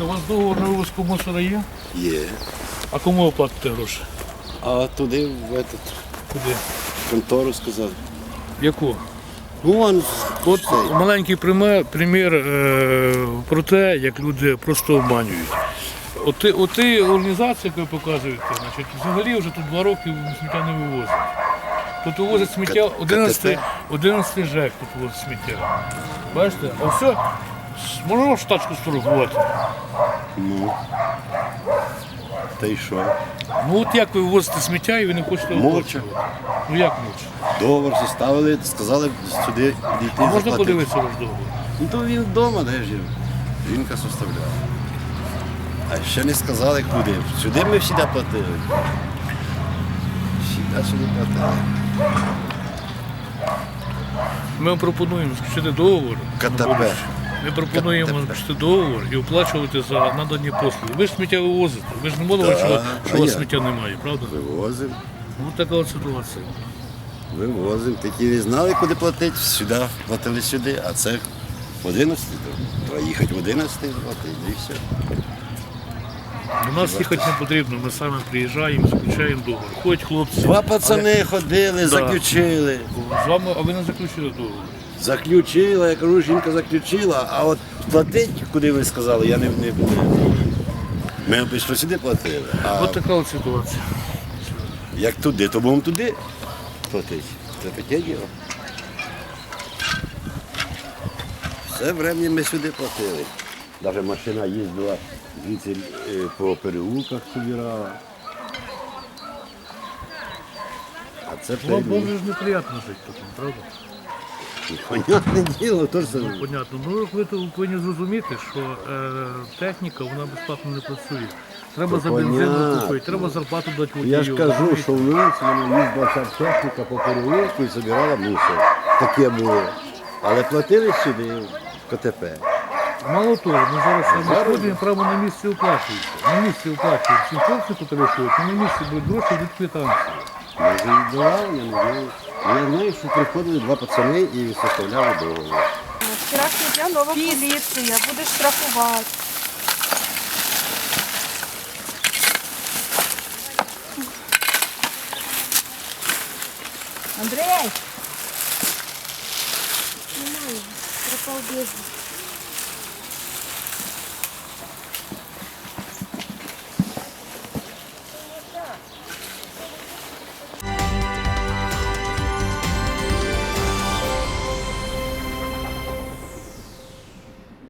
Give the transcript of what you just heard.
У вас договор на вивозку мусора є? Є. А кому ви платите гроші? А туди в этот, Куди? контору сказали. Яку? Ну, вон, От цей. маленький пример, примір е, про те, як люди просто обманюють. От, от ті організації, яку ви показуєте, значить, взагалі вже тут два роки сміття не вивозять. Тут вивозять сміття 11, 11 ЖЕК тут вивозить сміття. Бачите? А все, можна вашу тачку сфотографувати? Ну. Та й що? Ну от як ви вивозите сміття і ви не хочете Мовча. оплачувати? Ну як мовча? Договор составили, сказали сюди дійти. Можна заплатити. подивитися ваш договор? Ну то він вдома, де ж він? Жінка составляла. А ще не сказали куди. Сюди ми всі платили. Всі сюди платили. Ми вам пропонуємо заключити договор. КТП. Ми пропонуємо КТП. договор і оплачувати за надані послуги. Ви ж сміття вивозите. Ви ж не можете, що, що у вас сміття немає, правда? Вивозимо, Ось така от ситуація. вивозимо. Такі не знали, куди платити. Сюди платили сюди, а це в 11. то Треба їхати в 11 платити, і все. До нас їхати не потрібно, ми самі приїжджаємо, заключаємо договор. Ходять хлопці. Два пацани ходили, заключили. З вами, а ви не заключили договор. Заключила, я кажу, жінка заключила, а от платить, куди ви сказали, я не не, не. Ми обійшли сюди платили. А Ось така от ситуація. як туди, то будемо туди платити. Це таке діло. Все врем'я ми сюди платили. Навіть машина їздила звідси е, по переулках собирала. А це Вам прийде. ж неприємно жити тут, правда? Понятне діло, то ж. Понятно. Ну ви повинні зрозуміти, що е, техніка вона безплатно не працює. Треба за бензин закупити, треба зарплату дати водію. Я ж кажу, що в нас вона їздила техніка по переулку і збирала мусор. Таке було. Але платили сюди в КТП. Мало того, ми зараз саме ходимо, прямо на місці оплачується. На місці оплачують. Всі хлопці виходять, на місці будуть гроші від квитанції. Може і давав, я не знаю. Ну, Я знаю, що приходили два пацани і составляли договір. Вчорашній дня нова поліція, буде штрафувати. Андрей! Немає, пропав безвісти.